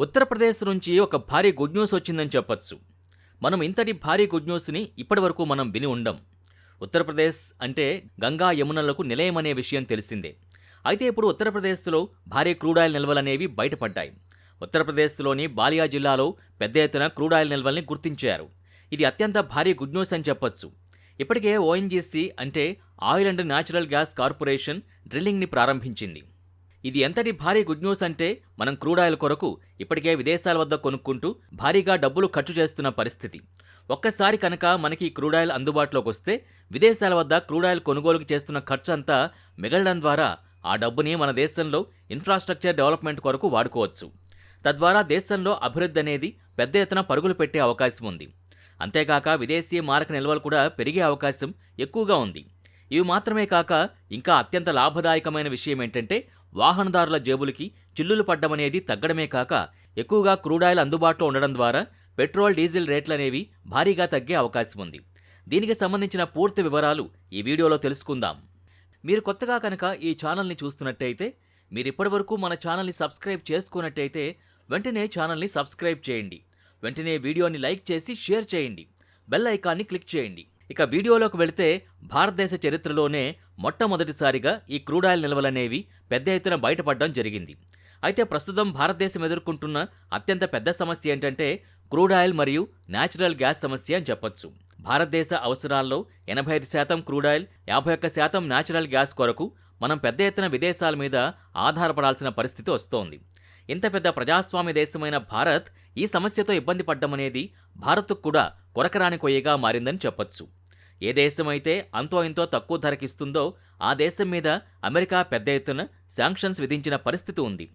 ఉత్తరప్రదేశ్ నుంచి ఒక భారీ గుడ్ న్యూస్ వచ్చిందని చెప్పొచ్చు. మనం ఇంతటి భారీ గుడ్ న్యూస్ని ఇప్పటివరకు మనం విని ఉండం. ఉత్తరప్రదేశ్ అంటే గంగా యమునలకు నిలయమనే విషయం తెలిసిందే. అయితే ఇప్పుడు ఉత్తరప్రదేశ్లో భారీ క్రూడాయిల్ నిల్వలనేవి బయటపడ్డాయి. ఉత్తరప్రదేశ్లోని బాలియా జిల్లాలో పెద్ద ఎత్తున క్రూడాయిల్ నిల్వల్ని గుర్తించారు. ఇది అత్యంత భారీ గుడ్ న్యూస్ అని చెప్పొచ్చు. ఇప్పటికే ఓఎన్జీసీ అంటే oil and natural gas corporation డ్రిల్లింగ్ని ప్రారంభించింది. ఇది ఎంతటి భారీ గుడ్ న్యూస్ అంటే మనం క్రూడ్ ఆయిల్ కొరకు ఇప్పటికే విదేశాల వద్ద కొనుక్కుంటూ భారీగా డబ్బులు ఖర్చు చేస్తున్న పరిస్థితి. ఒక్కసారి కనుక మనకి ఈ క్రూడ్ ఆయిల్ అందుబాటులోకి వస్తే విదేశాల వద్ద క్రూడ్ ఆయిల్ కొనుగోలుకు చేస్తున్న ఖర్చు అంతా మిగలడం ద్వారా ఆ డబ్బుని మన దేశంలో ఇన్ఫ్రాస్ట్రక్చర్ డెవలప్మెంట్ కొరకు వాడుకోవచ్చు. తద్వారా దేశంలో అభివృద్ధి అనేది పెద్ద ఎత్తున పరుగులు పెట్టే అవకాశం ఉంది. అంతేకాక విదేశీ మారక నిల్వలు కూడా పెరిగే అవకాశం ఎక్కువగా ఉంది. ఇవి మాత్రమే కాక ఇంకా అత్యంత లాభదాయకమైన విషయం ఏంటంటే వాహనదారుల జేబులకి చిల్లులు పడ్డమనేది తగ్గడమే కాక ఎక్కువగా క్రూడ్ ఆయిల్ అందుబాటులో ఉండడం ద్వారా పెట్రోల్ డీజిల్ రేట్లనేవి భారీగా తగ్గే అవకాశం ఉంది. దీనికి సంబంధించిన పూర్తి వివరాలు ఈ వీడియోలో తెలుసుకుందాం. మీరు కొత్తగా కనుక ఈ ఛానల్ని చూస్తున్నట్టయితే మీరు ఇప్పటివరకు మన ఛానల్ని సబ్స్క్రైబ్ చేసుకున్నట్టయితే వెంటనే ఛానల్ని సబ్స్క్రైబ్ చేయండి. వెంటనే వీడియోని లైక్ చేసి షేర్ చేయండి. బెల్ ఐకాన్ని క్లిక్ చేయండి. ఇక వీడియోలోకి వెళితే భారతదేశ చరిత్రలోనే మొట్టమొదటిసారిగా ఈ క్రూడాయిల్ నిల్వలనేవి పెద్ద ఎత్తున బయటపడడం జరిగింది. అయితే ప్రస్తుతం భారతదేశం ఎదుర్కొంటున్న అత్యంత పెద్ద సమస్య ఏంటంటే క్రూడ్ ఆయిల్ మరియు న్యాచురల్ గ్యాస్ సమస్య అని చెప్పొచ్చు. భారతదేశ అవసరాల్లో ఎనభై ఐదు శాతం క్రూడాయిల్ యాభై ఒక్క శాతం న్యాచురల్ గ్యాస్ కొరకు మనం పెద్ద ఎత్తున విదేశాల మీద ఆధారపడాల్సిన పరిస్థితి వస్తోంది. ఇంత పెద్ద ప్రజాస్వామ్య దేశమైన భారత్ ఈ సమస్యతో ఇబ్బంది పడ్డమనేది భారత్కు కూడా కొరకరాని కొయ్యగా మారిందని చెప్పొచ్చు. ఏ దేశమైతే అంతో ఇంతో తక్కువ ధరకిస్తుందో ఆ దేశం మీద అమెరికా పెద్ద ఎత్తున శాంక్షన్స్ విధించిన పరిస్థితి ఉంది.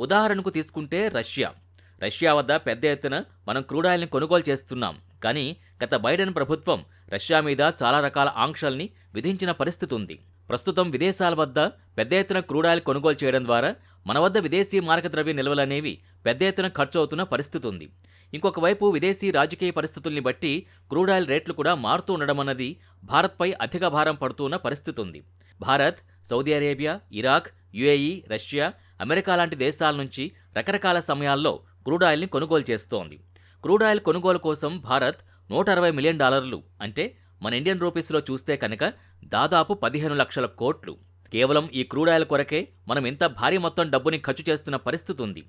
ఉదాహరణకు తీసుకుంటే రష్యా. రష్యా వద్ద పెద్ద ఎత్తున మనం క్రూడాయిల్ని కొనుగోలు చేస్తున్నాం. కానీ గత బైడెన్ ప్రభుత్వం రష్యా మీద చాలా రకాల ఆంక్షల్ని విధించిన పరిస్థితి ఉంది. ప్రస్తుతం విదేశాల వద్ద పెద్ద ఎత్తున క్రూడాయిల్ కొనుగోలు చేయడం ద్వారా మన వద్ద విదేశీ మారక ద్రవ్య నిల్వలనేవి పెద్ద ఎత్తున ఖర్చు అవుతున్న పరిస్థితి ఉంది. ఇంకొక వైపు విదేశీ రాజకీయ పరిస్థితుల్ని బట్టి క్రూడ్ ఆయిల్ రేట్లు కూడా మారుతూ ఉండడమన్నది భారత్పై అధిక భారం పడుతున్న పరిస్థితి ఉంది Bharat Saudi Arabia Iraq UAE Russia America లాంటి దేశాల నుంచి రకరకాల సమయాల్లో క్రూడ్ ఆయిల్ని కొనుగోలు చేస్తోంది. క్రూడ్ ఆయిల్ కొనుగోలు కోసం భారత్ నూట అరవై మిలియన్ డాలర్లు అంటే మన ఇండియన్ రూపీస్లో చూస్తే కనుక దాదాపు పదిహేను లక్షల కోట్లు. కేవలం ఈ క్రూడ్ ఆయిల్ కొరకే మనం ఇంత భారీ మొత్తం డబ్బుని ఖర్చు చేస్తున్న పరిస్థితి ఉంది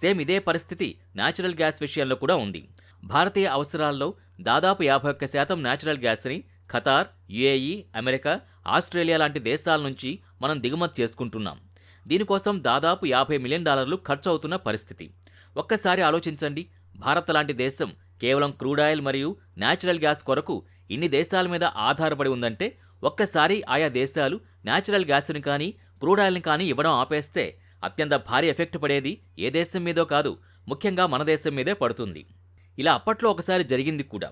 సేమ్ ఇదే పరిస్థితి న్యాచురల్ గ్యాస్ విషయంలో కూడా ఉంది. భారతీయ అవసరాల్లో దాదాపు యాభై ఒక్క శాతం న్యాచురల్ గ్యాస్ని ఖతార్ యుఏఈ అమెరికా ఆస్ట్రేలియా లాంటి దేశాల నుంచి మనం దిగుమతి చేసుకుంటున్నాం. దీనికోసం దాదాపు యాభై మిలియన్ డాలర్లు ఖర్చు అవుతున్న పరిస్థితి. ఒక్కసారి ఆలోచించండి. భారత్ లాంటి దేశం కేవలం క్రూడ్ ఆయిల్ మరియు న్యాచురల్ గ్యాస్ కొరకు ఇన్ని దేశాల మీద ఆధారపడి ఉందంటే ఒక్కసారి ఆయా దేశాలు న్యాచురల్ గ్యాస్ని కానీ క్రూడ్ ఆయిల్ని కానీ ఇవ్వడం ఆపేస్తే అత్యంత భారీ ఎఫెక్ట్ పడేది ఏ దేశం మీదో కాదు ముఖ్యంగా మన దేశం మీదే పడుతుంది. ఇలా అప్పట్లో ఒకసారి జరిగింది కూడా.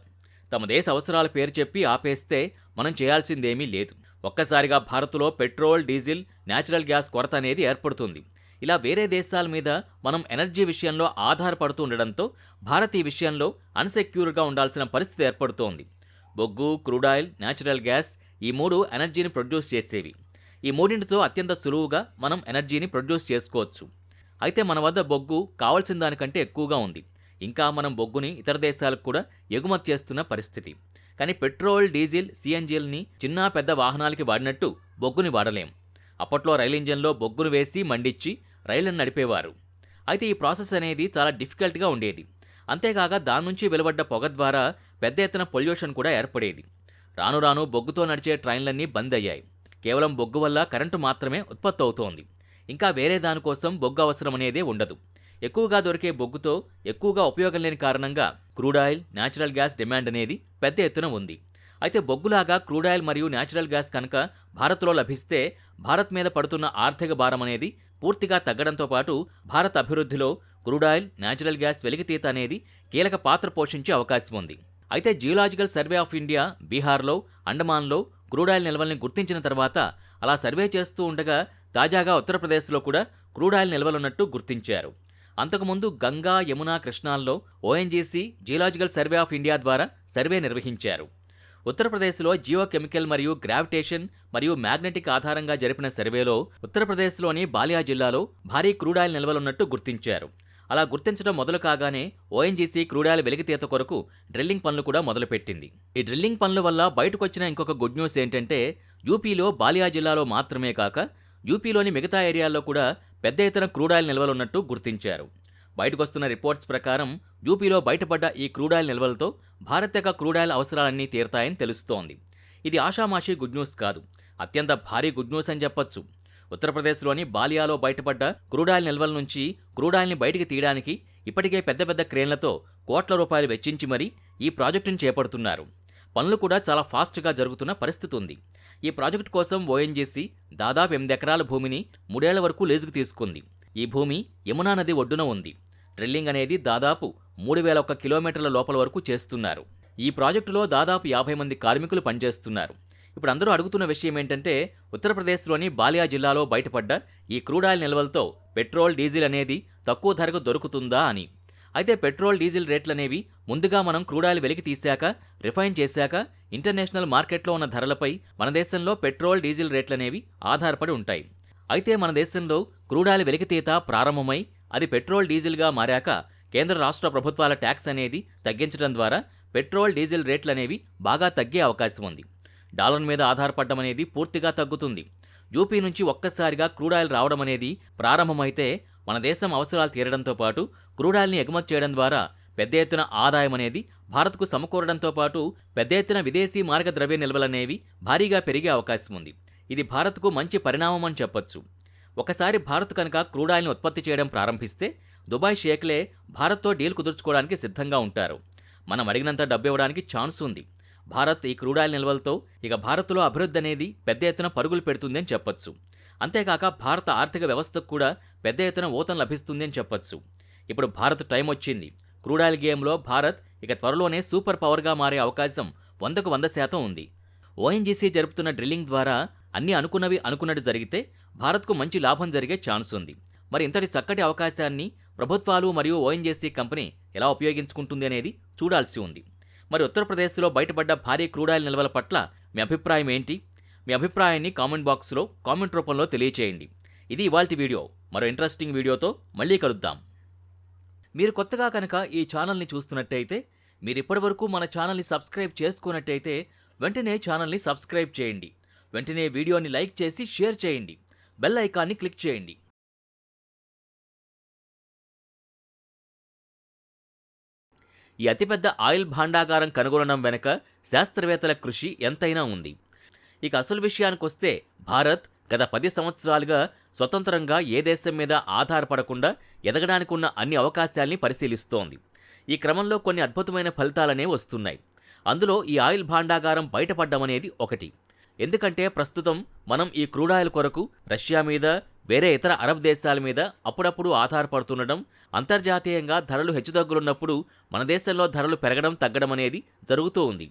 తమ దేశ అవసరాల పేరు చెప్పి ఆపేస్తే మనం చేయాల్సిందేమీ లేదు. ఒక్కసారిగా భారత్లో పెట్రోల్ డీజిల్ న్యాచురల్ గ్యాస్ కొరత అనేది ఏర్పడుతుంది. ఇలా వేరే దేశాల మీద మనం ఎనర్జీ విషయంలో ఆధారపడుతూ ఉండడంతో భారత్ ఈ విషయంలో అన్సెక్యూర్గా ఉండాల్సిన పరిస్థితి ఏర్పడుతోంది. బొగ్గు క్రూడాయిల్ న్యాచురల్ గ్యాస్ ఈ మూడు ఎనర్జీని ప్రొడ్యూస్ చేసేవి. ఈ మూడింటితో అత్యంత సులువుగా మనం ఎనర్జీని ప్రొడ్యూస్ చేసుకోవచ్చు. అయితే మన వద్ద బొగ్గు కావాల్సిన దానికంటే ఎక్కువగా ఉంది. ఇంకా మనం బొగ్గుని ఇతర దేశాలకు కూడా ఎగుమతి చేస్తున్న పరిస్థితి. కానీ పెట్రోల్ డీజిల్ సిఎన్జీల్ని చిన్న పెద్ద వాహనాలకి వాడినట్టు బొగ్గుని వాడలేం. అప్పట్లో రైలు ఇంజన్లో బొగ్గును వేసి మండిచ్చి రైళ్ళను నడిపేవారు. అయితే ఈ ప్రాసెస్ అనేది చాలా డిఫికల్ట్గా ఉండేది. అంతేకాక దాని నుంచి వెలువడ్డ పొగ ద్వారా పెద్ద ఎత్తున పొల్యూషన్ కూడా ఏర్పడేది. రాను రాను బొగ్గుతో నడిచే ట్రైన్లన్నీ బంద్ అయ్యాయి కేవలం బొగ్గు వల్ల కరెంటు మాత్రమే ఉత్పత్తి అవుతోంది ఇంకా వేరే దానికోసం బొగ్గు అవసరం అనేదే ఉండదు. ఎక్కువగా దొరికే బొగ్గుతో ఎక్కువగా ఉపయోగం లేని కారణంగా crude oil natural gas demand అనేది పెద్ద ఎత్తున ఉంది. అయితే బొగ్గులాగా క్రూడ్ ఆయిల్ మరియు న్యాచురల్ గ్యాస్ కనుక భారత్లో లభిస్తే భారత్ మీద పడుతున్న ఆర్థిక భారం అనేది పూర్తిగా తగ్గడంతో పాటు భారత్ అభివృద్ధిలో క్రూడ్ ఆయిల్ న్యాచురల్ గ్యాస్ వెలికితీత అనేది కీలక పాత్ర పోషించే అవకాశం ఉంది. అయితే జియోలాజికల్ సర్వే ఆఫ్ ఇండియా బీహార్లో అండమాన్లో క్రూడాయిల్ నిల్వల్ని గుర్తించిన తర్వాత అలా సర్వే చేస్తూ ఉండగా తాజాగా ఉత్తరప్రదేశ్లో కూడా క్రూడాయిల్ నిల్వలున్నట్టు గుర్తించారు. అంతకుముందు Ganga Yamuna కృష్ణాల్లో ONGC geological survey of India ద్వారా సర్వే నిర్వహించారు. ఉత్తరప్రదేశ్లో జియోకెమికల్ మరియు గ్రావిటేషన్ మరియు మ్యాగ్నెటిక్ ఆధారంగా జరిపిన సర్వేలో ఉత్తరప్రదేశ్లోని బాలియా జిల్లాలో భారీ క్రూడాయిల్ నిల్వలున్నట్టు గుర్తించారు. అలా గుర్తించడం మొదలు కాగానే ఓఎన్జీసీ క్రూడాయిల్ వెలికితీత కొరకు డ్రిల్లింగ్ పనులు కూడా మొదలుపెట్టింది. ఈ డ్రిల్లింగ్ పనుల వల్ల బయటకొచ్చిన ఇంకొక గుడ్ న్యూస్ ఏంటంటే యూపీలో బాలియా జిల్లాలో మాత్రమే కాక యూపీలోని మిగతా ఏరియాల్లో కూడా పెద్ద ఎత్తున క్రూడాయిల్ నిల్వలున్నట్టు గుర్తించారు. బయటకొస్తున్న రిపోర్ట్స్ ప్రకారం యూపీలో బయటపడ్డ ఈ క్రూడాయిల్ నిల్వలతో భారత్ యొక్క క్రూడాయిల్ అవసరాలన్నీ తీరతాయని తెలుస్తోంది. ఇది ఆషామాషీ గుడ్ న్యూస్ కాదు. అత్యంత భారీ గుడ్ న్యూస్ అని చెప్పొచ్చు. ఉత్తరప్రదేశ్లోని బాలియాలో బయటపడ్డ క్రూడాయిల్ నిల్వల నుంచి క్రూడాయిల్ని బయటికి తీయడానికి ఇప్పటికే పెద్ద పెద్ద క్రేన్లతో కోట్ల రూపాయలు వెచ్చించి మరీ ఈ ప్రాజెక్టును చేపడుతున్నారు. పనులు కూడా చాలా ఫాస్ట్గా జరుగుతున్న పరిస్థితి ఉంది. ఈ ప్రాజెక్టు కోసం ఓఎన్జీసీ దాదాపు ఎనిమిది ఎకరాల భూమిని మూడేళ్ళ వరకు లీజుకు తీసుకుంది. ఈ భూమి యమునా నది ఒడ్డున ఉంది. డ్రిల్లింగ్ అనేది దాదాపు మూడు వేల ఒక్క కిలోమీటర్ల లోపల వరకు చేస్తున్నారు. ఈ ప్రాజెక్టులో దాదాపు యాభై మంది కార్మికులు పనిచేస్తున్నారు. ఇప్పుడు అందరూ అడుగుతున్న విషయం ఏంటంటే ఉత్తరప్రదేశ్లోని బాలియా జిల్లాలో బయటపడ్డ ఈ క్రూడాయిల్ నిల్వలతో పెట్రోల్ డీజిల్ అనేది తక్కువ ధరకు దొరుకుతుందా అని. అయితే పెట్రోల్ డీజిల్ రేట్లనేవి ముందుగా మనం క్రూడాయిల్ వెలికి తీశాక రిఫైన్ చేశాక ఇంటర్నేషనల్ మార్కెట్లో ఉన్న ధరలపై మన దేశంలో పెట్రోల్ డీజిల్ రేట్లనేవి ఆధారపడి ఉంటాయి. అయితే మన దేశంలో క్రూడాయిల్ వెలికితీత ప్రారంభమై అది పెట్రోల్ డీజిల్గా మారాక కేంద్ర రాష్ట్ర ప్రభుత్వాల ట్యాక్స్ అనేది తగ్గించడం ద్వారా పెట్రోల్ డీజిల్ రేట్లనేవి బాగా తగ్గే అవకాశం ఉంది. డాలర్ మీద ఆధారపడడం అనేది పూర్తిగా తగ్గుతుంది. యూపీ నుంచి ఒక్కసారిగా క్రూడాయిల్ రావడం అనేది ప్రారంభమైతే మన దేశం అవసరాలు తీరడంతో పాటు క్రూడాయిల్ని ఎగుమతి చేయడం ద్వారా పెద్ద ఎత్తున ఆదాయం అనేది భారత్కు సమకూరడంతో పాటు పెద్ద ఎత్తున విదేశీ మార్గద్రవ్య నిల్వలనేవి భారీగా పెరిగే అవకాశం ఉంది ఇది భారత్కు మంచి పరిణామం అని చెప్పొచ్చు. ఒకసారి భారత్ కనుక క్రూడాయిల్ని ఉత్పత్తి చేయడం ప్రారంభిస్తే దుబాయ్ షేక్లే భారత్తో డీల్ కుదుర్చుకోవడానికి సిద్ధంగా ఉంటారు. మనం అడిగినంత డబ్బు ఇవ్వడానికి ఛాన్స్ ఉంది భారత్ ఈ క్రూడాయిల్ నిల్వలతో ఇక భారత్లో అభివృద్ధి అనేది పెద్ద ఎత్తున పరుగులు పెడుతుందని చెప్పొచ్చు. అంతేకాక భారత ఆర్థిక వ్యవస్థకు కూడా పెద్ద ఎత్తున ఊతం లభిస్తుందని చెప్పొచ్చు. ఇప్పుడు భారత్ టైం వచ్చింది. క్రూడాయిల్ గేమ్లో భారత్ ఇక త్వరలోనే సూపర్ పవర్గా మారే అవకాశం వందకు వంద శాతం ఉంది. ఓఎన్జీసీ జరుపుతున్న డ్రిల్లింగ్ ద్వారా అన్ని అనుకున్నవి అనుకున్నట్టు జరిగితే భారత్కు మంచి లాభం జరిగే ఛాన్స్ ఉంది. మరి ఇంతటి చక్కటి అవకాశాన్ని ప్రభుత్వాలు మరియు ఓఎన్జీసీ కంపెనీ ఎలా ఉపయోగించుకుంటుంది అనేది చూడాల్సి ఉంది. మరి ఉత్తరప్రదేశ్లో బయటపడ్డ భారీ క్రూడాయిల్ నిల్వల పట్ల మీ అభిప్రాయం ఏంటి? మీ అభిప్రాయాన్ని కామెంట్ బాక్స్లో కామెంట్ రూపంలో తెలియచేయండి. ఇది ఇవాల్టి వీడియో. మరో ఇంట్రెస్టింగ్ వీడియోతో మళ్ళీ కలుద్దాం. మీరు కొత్తగా కనుక ఈ ఛానల్ని చూస్తున్నట్టయితే మీరు ఇప్పటివరకు మన ఛానల్ని సబ్స్క్రైబ్ చేసుకున్నట్టయితే వెంటనే ఛానల్ని సబ్స్క్రైబ్ చేయండి. వెంటనే వీడియోని లైక్ చేసి షేర్ చేయండి. బెల్ ఐకాన్ని క్లిక్ చేయండి. ఈ అతిపెద్ద ఆయిల్ భాండాగారం కనుగొనడం వెనుక శాస్త్రవేత్తల కృషి ఎంతైనా ఉంది. ఇక అసలు విషయానికొస్తే భారత్ గత పది సంవత్సరాలుగా స్వతంత్రంగా ఏ దేశం మీద ఆధారపడకుండా ఎదగడానికి ఉన్న అన్ని అవకాశాల్ని పరిశీలిస్తోంది. ఈ క్రమంలో కొన్ని అద్భుతమైన ఫలితాలనే వస్తున్నాయి. అందులో ఈ ఆయిల్ భాండాగారం బయటపడ్డమనేది ఒకటి. ఎందుకంటే ప్రస్తుతం మనం ఈ క్రూడాయిల్ కొరకు రష్యా మీద వేరే ఇతర అరబ్ దేశాల మీద అప్పుడప్పుడు ఆధారపడుతుండడం అంతర్జాతీయంగా ధరలు హెచ్చుతగ్గులున్నప్పుడు మన దేశంలో ధరలు పెరగడం తగ్గడం అనేది జరుగుతూ ఉంది.